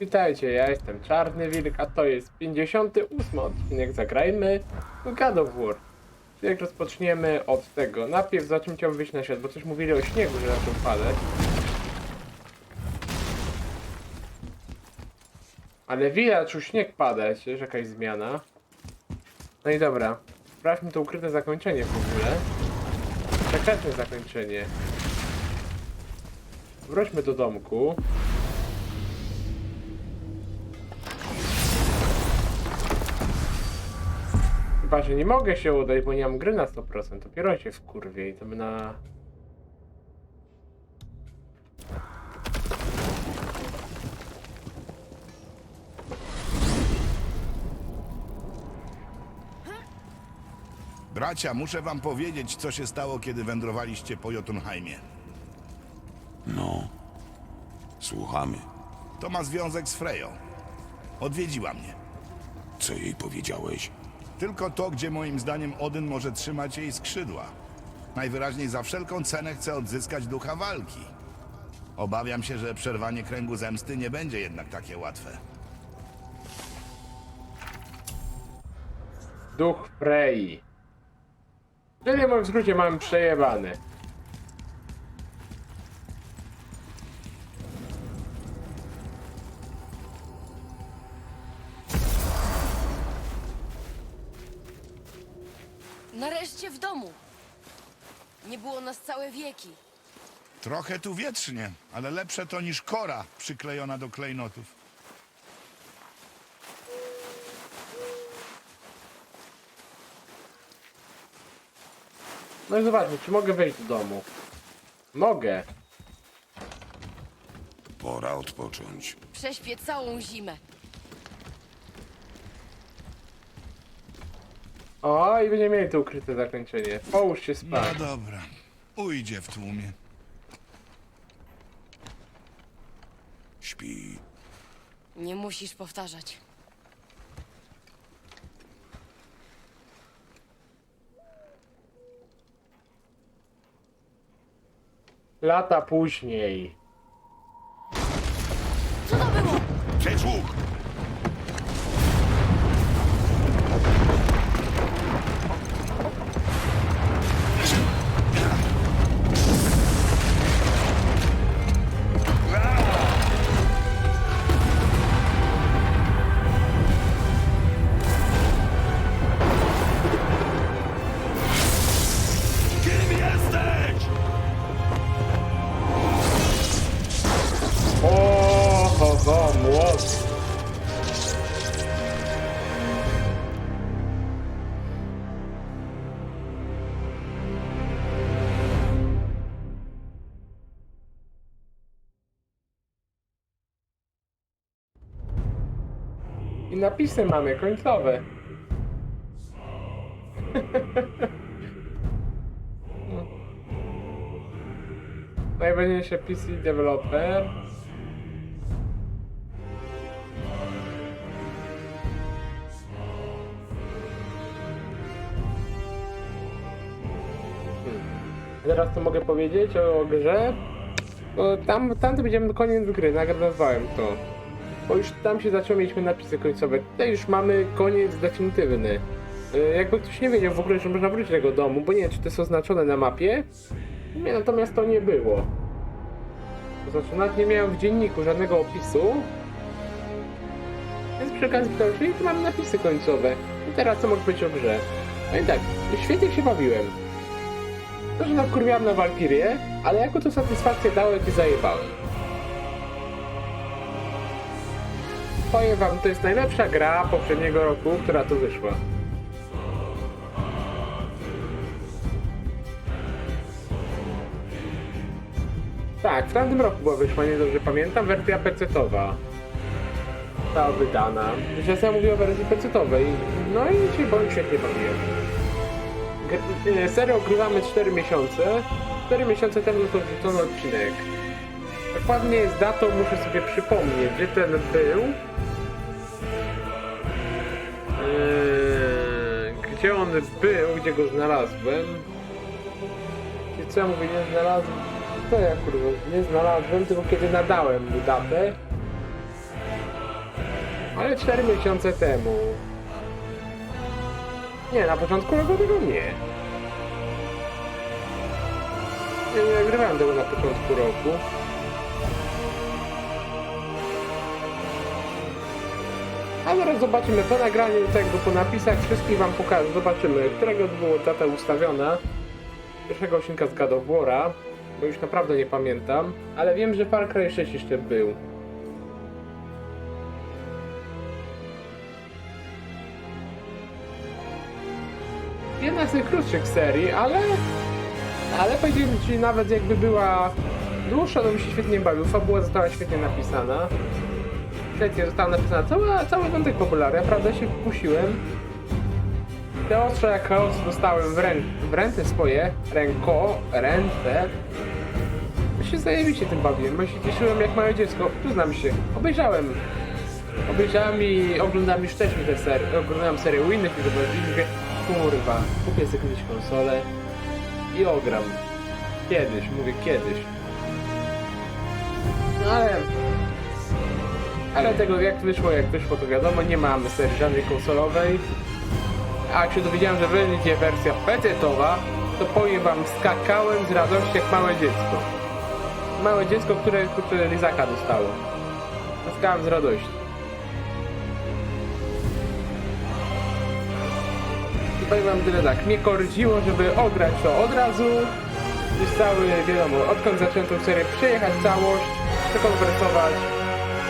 Witajcie, ja jestem Czarny Wilk, a to jest 58 odcinek Zagrajmy w God of War. Jak rozpoczniemy od tego, najpierw zaczniemy chciałbym wyjść na świat, bo coś mówili o śniegu, że zaczął padać. Ale widać już śnieg padać, jest jakaś zmiana. No i dobra, sprawdźmy to ukryte zakończenie w ogóle. Sekretne zakończenie. Wróćmy do domku. Chyba, że nie mogę się udać, bo nie mam gry na 100%. Dopiero się wkurwię i to by na... Bracia, muszę wam powiedzieć, co się stało, kiedy wędrowaliście po Jotunheimie. No. Słuchamy. To ma związek z Freją. Odwiedziła mnie. Co jej powiedziałeś? Tylko to, gdzie moim zdaniem Odyn może trzymać jej skrzydła. Najwyraźniej za wszelką cenę chce odzyskać ducha walki. Obawiam się, że przerwanie kręgu zemsty nie będzie jednak takie łatwe. Duch Frey. Czyli w skrócie mam przejebany. Nareszcie w domu. Nie było nas całe wieki. Trochę tu wietrznie, ale lepsze to niż kora przyklejona do klejnotów. No i zobaczmy, czy mogę wejść do domu. Mogę. Pora odpocząć. Prześpię całą zimę. O, i będziemy mieli to ukryte zakończenie. Połóż się No spać. dobra, ujdzie w tłumie. Śpi. Nie musisz powtarzać. Lata później. Co to było? Przejdź napisy mamy końcowe. Najważniejsze PC developer. Teraz to mogę powiedzieć o grze. No, tam, tam to będziemy koniec gry, nagrywałem to. Bo już tam się zaczęło, mieliśmy napisy końcowe. Tutaj już mamy koniec definitywny. Yy, jakby ktoś nie wiedział w ogóle, że można wrócić do tego domu, bo nie wiem, czy to jest oznaczone na mapie. Nie, natomiast to nie było. To znaczy, nawet nie miałem w dzienniku żadnego opisu. Więc przy okazji pytałem, czyli tu mamy napisy końcowe. I teraz co mogę powiedzieć o grze? No i tak, świetnie się bawiłem. To, że nakurwiałem na Valkyrię, ale jako to satysfakcję dało, jak je zajebałem. Powiem wam, to jest najlepsza gra poprzedniego roku, która tu wyszła. Tak, w tamtym roku była wyszła, nie dobrze pamiętam, wersja PC-towa. Ta wydana. Że ja mówię o wersji PC-towej. No i się bądź świetnie bawiłem. Serię ogrywamy 4 miesiące. 4 miesiące temu to wrzucono odcinek. Dokładnie z datą muszę sobie przypomnieć, gdzie ten był. Gdzie on był, gdzie go znalazłem. Gdzie co ja mówię, nie znalazłem. Co ja kurwa, nie znalazłem, tylko kiedy nadałem mu datę. Ale 4 miesiące temu. Nie, na początku roku tego nie. Nie nagrywałem tego na początku roku. A zaraz zobaczymy po nagraniu tego, po napisach wszystkich wam pokażę. Zobaczymy, którego była data ustawiona. Pierwszego odcinka z God of War'a, bo już naprawdę nie pamiętam. Ale wiem, że Far Cry 6 jeszcze był. Jedna z najkrótszych serii, ale... Ale powiedziałbym ci, nawet jakby była dłuższa, to by się świetnie bawił. Fabuła została świetnie napisana. Świetnie została napisana cała, cały wątek popularny. Ja prawda się wkusiłem. Te ostrze jak chaos dostałem w, rę, w ręce swoje, ręko, ręce. Ja się zajebiście tym bawiłem. Ja się cieszyłem jak małe dziecko. Przyznam się. Obejrzałem. Obejrzałem i oglądałem już wcześniej te serie. Oglądałem serię u innych i mówię, kurwa, kupię sobie kiedyś konsolę i ogram. Kiedyś, mówię kiedyś. No ale... Ale tego jak wyszło, jak wyszło, to wiadomo, nie mamy serii żadnej konsolowej. A jak się dowiedziałem, że będzie wersja PC-towa, to powiem wam, skakałem z radości jak małe dziecko. Małe dziecko, które kurczę lizaka dostało. Skakałem z radości. I powiem wam tyle tak, mnie korciło, żeby ograć to od razu. Już cały, wiadomo, odkąd zacząłem tę serię, przejechać całość, przekonwertować,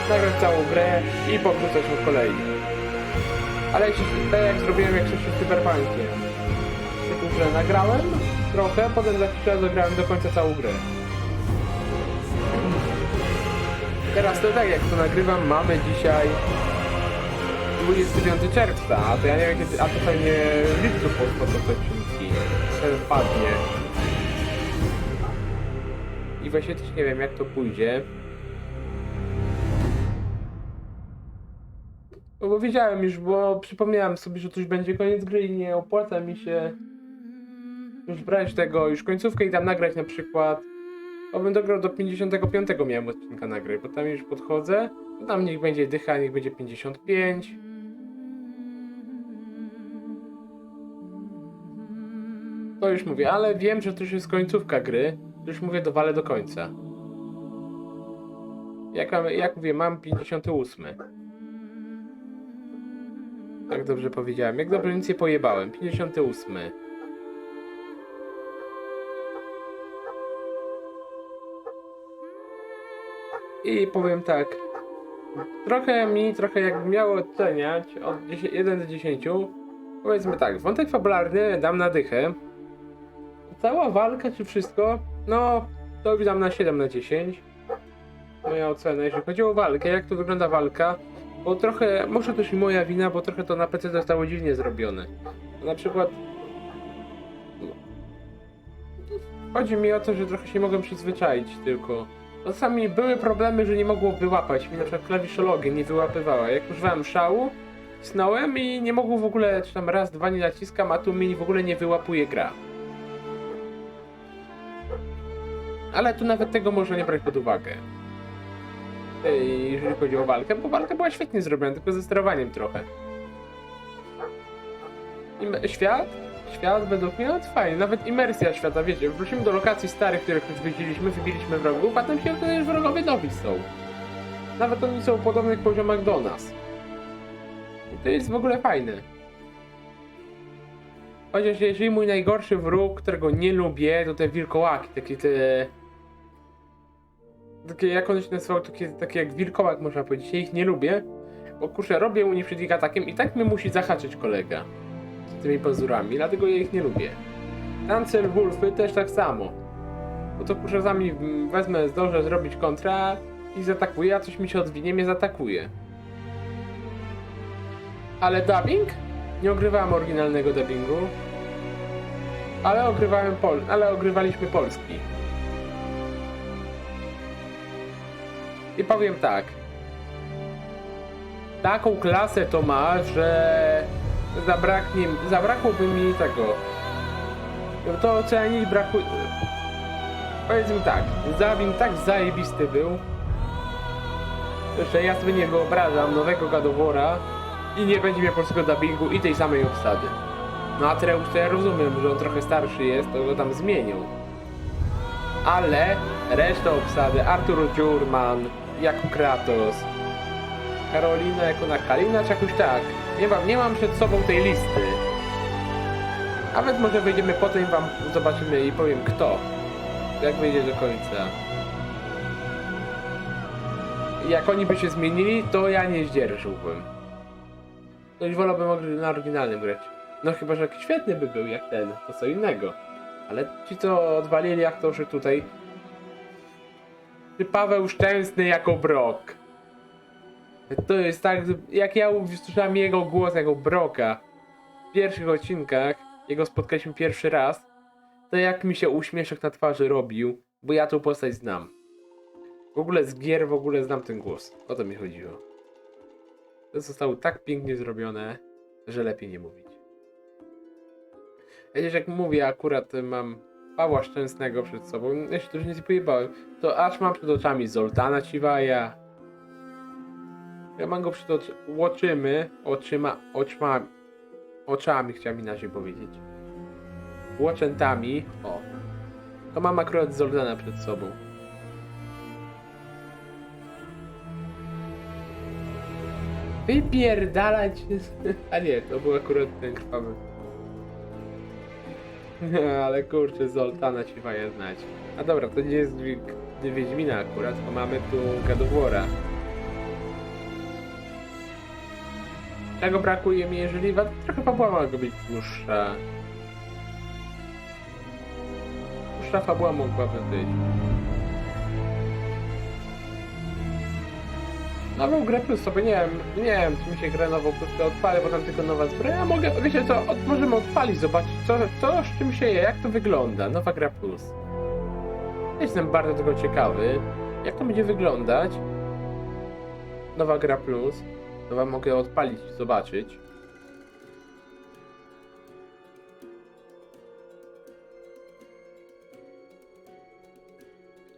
nagrać całą grę i powrócać po kolei. Ale jeśli, tak jak zrobiłem jak coś z Cyberpunkiem. Typu, że nagrałem trochę, potem za czas zagrałem do końca całą grę. Teraz to tak jak to nagrywam, mamy dzisiaj 29 czerwca, a to ja nie wiem kiedy, a to pewnie w lipcu po, po to odcinki. Ten wpadnie. I właśnie też nie wiem jak to pójdzie. No bo wiedziałem już, bo przypomniałem sobie, że już będzie koniec gry i nie opłaca mi się już brać tego, już końcówkę i tam nagrać na przykład. Bo bym dograł do 55 miałem odcinka nagrać, bo tam już podchodzę. To tam niech będzie dycha, niech będzie 55. To już mówię, ale wiem, że to już jest końcówka gry. Już mówię, dowalę do końca. Jak, jak mówię, mam 58. Tak dobrze powiedziałem. Jak dobrze nic nie pojebałem. 58. I powiem tak. Trochę mi, trochę jakbym miał oceniać od 10, 1 do 10. Powiedzmy tak, wątek fabularny dam na dychę. Cała walka czy wszystko, no to już dam na 7 na 10. Moja ocena, jeśli chodzi o walkę, jak to wygląda walka, bo trochę, może też i moja wina, bo trochę to na PC zostało dziwnie zrobione. Na przykład... Chodzi mi o to, że trochę się mogłem przyzwyczaić tylko. Czasami były problemy, że nie mogło wyłapać mi, na przykład klawiszologia nie wyłapywała. Jak używałem szału, snąłem i nie mogło w ogóle, czy tam raz, dwa nie naciskam, a tu mi w ogóle nie wyłapuje gra. Ale tu nawet tego można nie brać pod uwagę. Jeżeli chodzi o walkę, bo walka była świetnie zrobiona, tylko ze sterowaniem trochę. Świat? Świat według mnie no, fajny, nawet imersja świata, wiecie, wrócimy do lokacji starych, których już widzieliśmy, wybiliśmy wrogów, a tam się okazuje, wrogowie nowi są. Nawet oni są w podobnych poziomach do nas. I to jest w ogóle fajne. Chociaż jeżeli mój najgorszy wróg, którego nie lubię, to te wilkołaki, takie te... Takie, jak one się nazywały, takie, takie jak wilkołak można powiedzieć, ja ich nie lubię. Bo kurczę, robię u nich przed ich atakiem i tak mnie musi zahaczyć kolega. Z tymi pazurami, dlatego ja ich nie lubię. Cancel Wolfy też tak samo. Bo to kurczę mm, wezmę, zdążę zrobić kontra i zaatakuję, a coś mi się odwinie, mnie zaatakuje. Ale dubbing? Nie ogrywałem oryginalnego dubbingu. Ale ogrywałem pol... ale ogrywaliśmy polski. I powiem tak. Taką klasę to ma, że zabraknie, zabrakłoby mi tego. To ocenić, brakuje. Powiedzmy tak, Zabin tak zajebisty był. że ja sobie nie wyobrażam nowego gadowora i nie będzie miał polskiego dubbingu i tej samej obsady. No Atreus to ja rozumiem, że on trochę starszy jest, to go tam zmienią. Ale reszta obsady, Artur Dziurman, jako Kratos, Karolina jako na Kalina, czy jakoś tak. Nie mam, nie mam przed sobą tej listy. Nawet może wejdziemy potem i wam zobaczymy i powiem kto. Jak wyjdzie do końca. Jak oni by się zmienili, to ja nie zdzierżyłbym. No i wolałbym na oryginalnym grać. No chyba, że jakiś świetny by był jak ten, to co innego. Ale ci co odwalili aktorzy tutaj... Czy Paweł Szczęsny jako Brok. To jest tak, jak ja usłyszałem jego głos jako Broka w pierwszych odcinkach, jego spotkaliśmy pierwszy raz, to jak mi się uśmieszek na twarzy robił, bo ja tą postać znam. W ogóle z gier w ogóle znam ten głos. O to mi chodziło. To zostało tak pięknie zrobione, że lepiej nie mówić. Wiecie, jak mówię, akurat mam Pawła Szczęsnego przed sobą, ja się też nie pojebałem, to aż mam przed oczami Zoltana Ciwaja. Ja mam go przed oczy... łoczymy, oczyma, oczma, oczami chciałem inaczej powiedzieć. Łoczętami, o. To mam akurat Zoltana przed sobą. Wypierdalać. A nie, to był akurat ten krwawy. Ale kurczę, Zoltana ci faja znać. A dobra, to nie jest Wi- Wiedźmina akurat, bo mamy tu Gadowora. Czego brakuje mi, jeżeli wa- trochę fabuła mogła być dłuższa. Dłuższa fabuła mogłaby być. Nową grę plus sobie nie wiem, nie wiem, czy mi się grę nową plus odpalę, bo tam tylko nowa zbroja. Mogę, wiecie co, od, możemy odpalić, zobaczyć co, co z czym się je, jak to wygląda, nowa gra plus. Jestem bardzo tego ciekawy, jak to będzie wyglądać. Nowa gra plus. To wam mogę odpalić zobaczyć.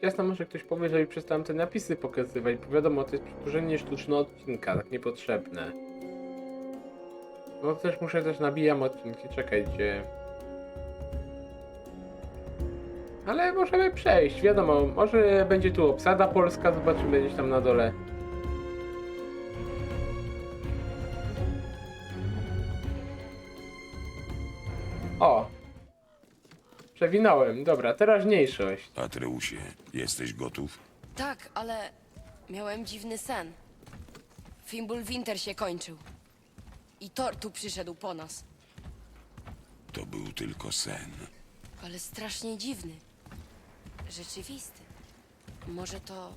Jasno, może ktoś powie, że przestałem te napisy pokazywać, bo wiadomo, to jest przedłużenie sztuczne odcinka, tak niepotrzebne. No też muszę też nabijam odcinki, czekajcie. Ale możemy przejść, wiadomo, może będzie tu obsada polska, zobaczymy gdzieś tam na dole. Przewinąłem, dobra, teraźniejszość. Atreusie, jesteś gotów? Tak, ale miałem dziwny sen. Fimbulwinter się kończył. I Thor tu przyszedł po nas. To był tylko sen. Ale strasznie dziwny. Rzeczywisty. Może to...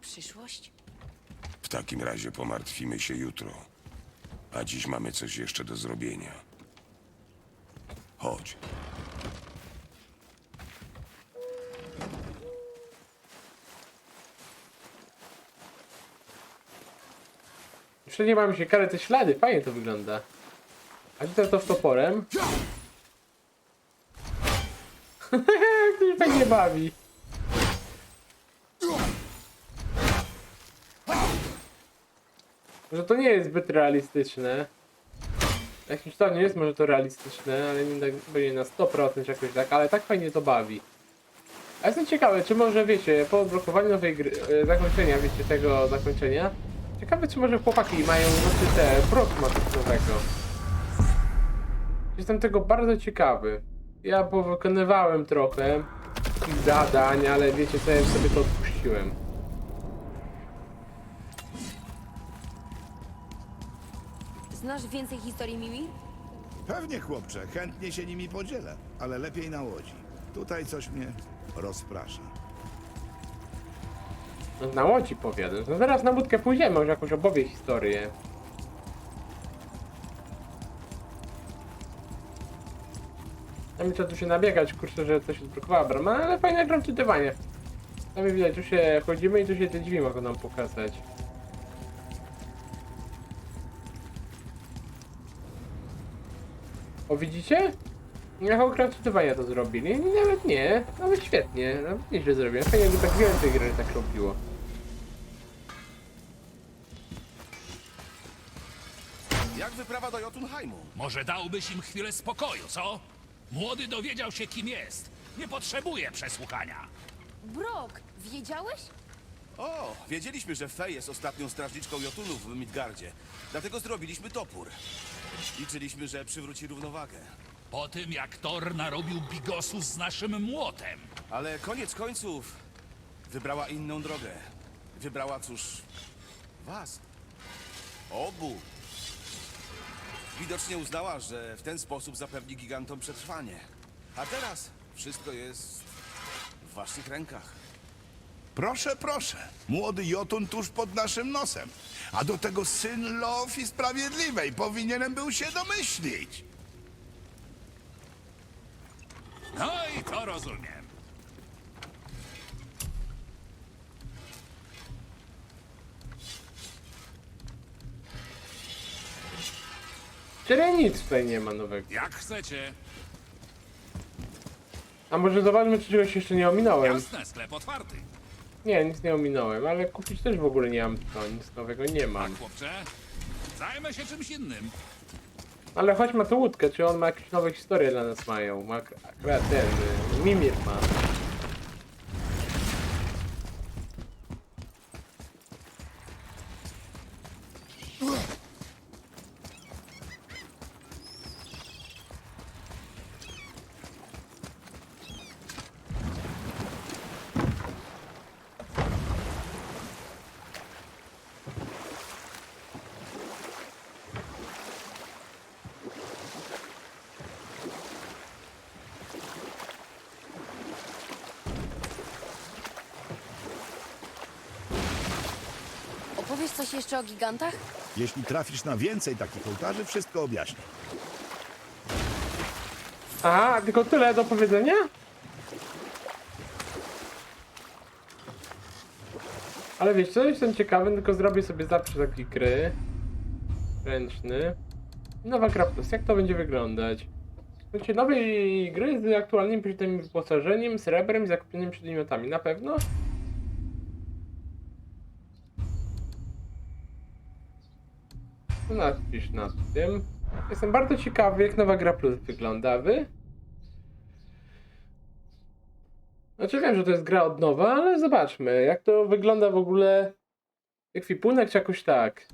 przyszłość? W takim razie pomartwimy się jutro. A dziś mamy coś jeszcze do zrobienia. Chodź. Wszędzie mamy się karę te ślady, fajnie to wygląda. A tutaj to z toporem. Jak to się fajnie bawi. Że to nie jest zbyt realistyczne. Jakimś tam nie jest może to realistyczne, ale nie tak będzie na 100% jakoś tak, ale tak fajnie to bawi. A jestem ciekawy, czy może wiecie, po odblokowaniu nowej gry, e, zakończenia, wiecie, tego zakończenia, ciekawe czy może chłopaki mają znaczy te nowego. Jestem tego bardzo ciekawy. Ja powykonywałem trochę takich zadań, ale wiecie co, ja już sobie to odpuściłem. Znasz więcej historii Mimi? Pewnie, chłopcze, chętnie się nimi podzielę, ale lepiej na łodzi. Tutaj coś mnie rozprasza. No, na łodzi powiadam. No zaraz na łódkę pójdziemy, może jakąś opowie historię. Tam trzeba tu się nabiegać, kurczę, że coś odblokowała brama, ale fajne gram czytywanie. Tam widać, tu się chodzimy i tu się te drzwi mogą nam pokazać. O, widzicie? Michał Krasnotywania to zrobili. Nawet nie, nawet świetnie, nawet nieźle zrobili. Fajnie, jakby tak więcej gier tak robiło. Jak wyprawa do Jotunheimu? Może dałbyś im chwilę spokoju, co? Młody dowiedział się, kim jest. Nie potrzebuje przesłuchania. Brok, wiedziałeś? O, wiedzieliśmy, że Fej jest ostatnią strażniczką Jotunów w Midgardzie. Dlatego zrobiliśmy topór. Liczyliśmy, że przywróci równowagę. Po tym, jak Thor narobił bigosu z naszym młotem. Ale koniec końców wybrała inną drogę. Wybrała, cóż, was. Obu. Widocznie uznała, że w ten sposób zapewni gigantom przetrwanie. A teraz wszystko jest w waszych rękach. Proszę, proszę. Młody Jotun tuż pod naszym nosem. A do tego syn Lofi Sprawiedliwej. Powinienem był się domyślić. No i to rozumiem. Czyli nic tutaj nie ma nowego. Jak chcecie. A może zobaczmy, czy czegoś jeszcze nie ominąłem. Jasne, sklep otwarty. Nie, nic nie ominąłem, ale kupić też w ogóle nie mam co, nic nowego nie Tak, mam. chłopcze. Zajmę się czymś innym. Ale chodź ma tu łódkę, czy on ma jakieś nowe historie dla nas mają? Ma akurat ten, y, Mimir ma. Opowiesz coś jeszcze o gigantach? Jeśli trafisz na więcej takich ołtarzy, wszystko objaśnię. Aha, tylko tyle do powiedzenia? Ale wiesz co, jestem ciekawy, tylko zrobię sobie zapis taki gry. Ręczny. Nowa gra plus, jak to będzie wyglądać? Znaczy nowej gry z aktualnym przydatnym wyposażeniem, srebrem i zakupionymi przedmiotami, na pewno? Napisz nad tym. Jestem bardzo ciekawy, jak nowa gra plus wygląda. Wy? Znaczy wiem, że to jest gra od nowa, ale zobaczmy, jak to wygląda w ogóle. Ekwipunek czy jakoś tak.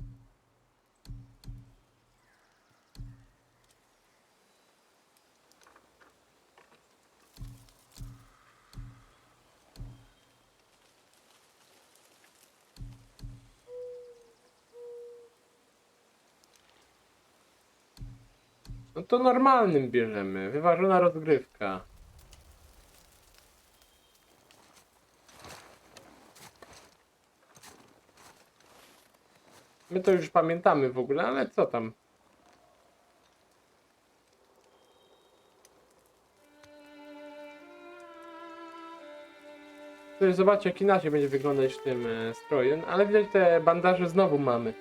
No to normalnym bierzemy. Wyważona rozgrywka. My to już pamiętamy w ogóle, ale co tam? Zobaczcie jak inaczej będzie wyglądać tym e, stroju, ale widać te bandaże znowu mamy.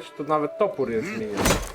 Widać, to nawet topór jest zmieniony.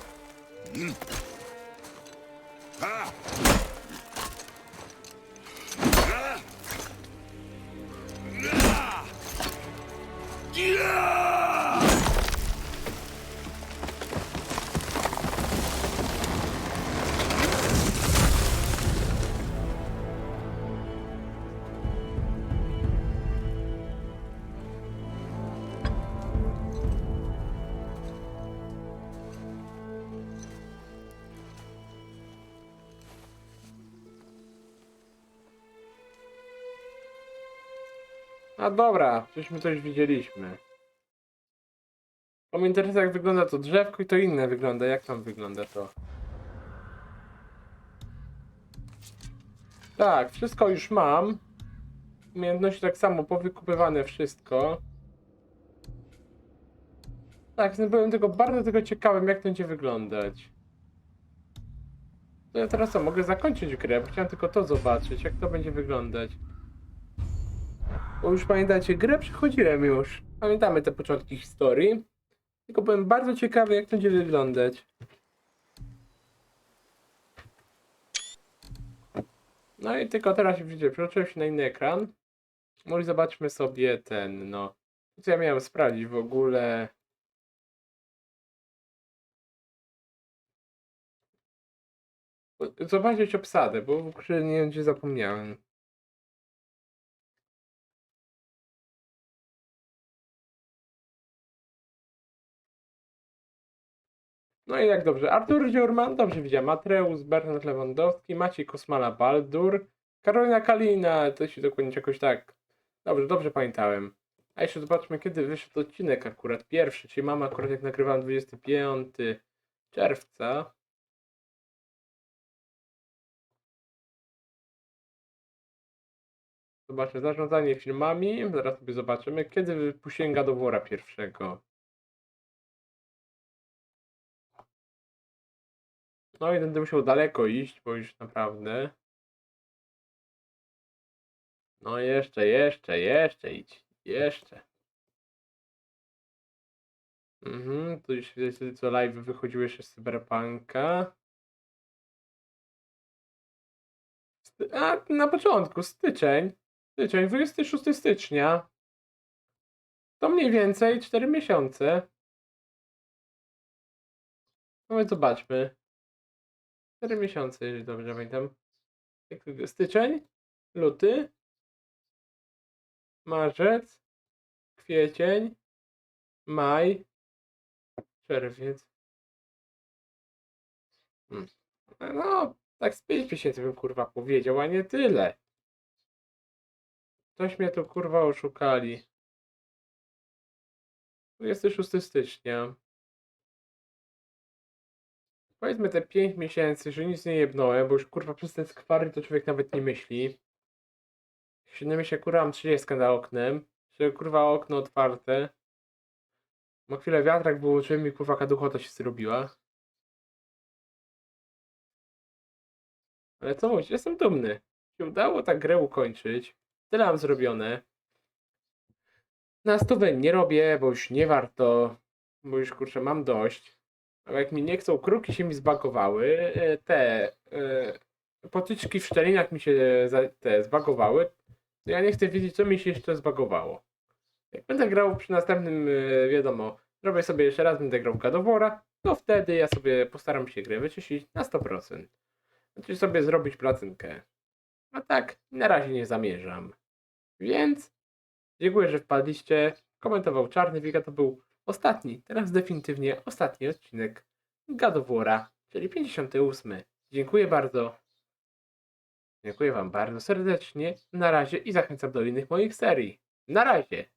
A dobra, przecież już widzieliśmy. Bo mnie interesuje jak wygląda to drzewko i to inne wygląda. Jak tam wygląda to? Tak, wszystko już mam. Umiejętności tak samo, powykupywane wszystko. Tak, no byłem tylko bardzo tego ciekawym, jak to będzie wyglądać. To ja teraz co, mogę zakończyć grę, bo chciałem tylko to zobaczyć, jak to będzie wyglądać. Bo już pamiętacie, grę przechodziłem już. Pamiętamy te początki historii. Tylko byłem bardzo ciekawy, jak to będzie wyglądać. No i tylko teraz widzicie, przełączyłem się na inny ekran. Może zobaczmy sobie ten, no. Co ja miałem sprawdzić w ogóle? Zobaczyć obsadę, bo nie wiem, gdzie zapomniałem. No i jak dobrze. Artur Dziurman, dobrze widziałem. Mateusz, Bernard Lewandowski, Maciej Kosmala Baldur, Karolina Kalina, to się dokładnie jakoś tak. Dobrze, dobrze pamiętałem. A jeszcze zobaczmy, kiedy wyszedł odcinek akurat pierwszy, czyli mamy akurat jak nagrywam 25 czerwca. Zobaczmy, zarządzanie filmami, zaraz sobie zobaczymy, kiedy wypuściłem Gadowora pierwszego. No i będę musiał daleko iść, bo już naprawdę. No jeszcze, jeszcze, jeszcze idź. Jeszcze. Mhm, tu już widać wtedy co live wychodziły jeszcze z Cyberpunka. A, na początku, styczeń. Styczeń, 26 stycznia. To mniej więcej 4 miesiące. No więc zobaczmy. 4 miesiące, jeżeli dobrze pamiętam. Styczeń, luty, marzec, kwiecień, maj, czerwiec. Hmm. No, tak z 5 miesięcy bym kurwa powiedział, a nie tyle. Coś mnie tu kurwa oszukali. 26 stycznia. Powiedzmy te 5 miesięcy, że nic nie jebnąłem, bo już kurwa przez te skwary to człowiek nawet nie myśli. Siedem się kurwa mam 30 na oknem. Że kurwa okno otwarte. Ma chwilę wiatrak wyłączyłem i kurwa kaduchota się zrobiła. Ale co mówić, jestem dumny. Się udało tak grę ukończyć. Tyle mam zrobione. Na stówę nie robię, bo już nie warto. Bo już kurczę mam dość. Jak mi nie chcą, kruki się mi zbagowały. e, Te e, potyczki w szczelinach mi się za- te zbagowały. Ja nie chcę wiedzieć, co mi się jeszcze zbagowało. Jak będę grał przy następnym, e, wiadomo, robię sobie jeszcze raz, będę grał War'a, to wtedy ja sobie postaram się grę wyczyścić na 100%. Znaczy sobie zrobić placynkę. A tak, na razie nie zamierzam. Więc dziękuję, że wpadliście. Komentował Czarny Wika, to był ostatni, teraz definitywnie ostatni odcinek War'a, czyli 58. Dziękuję bardzo. Dziękuję Wam bardzo serdecznie. Na razie i zachęcam do innych moich serii. Na razie.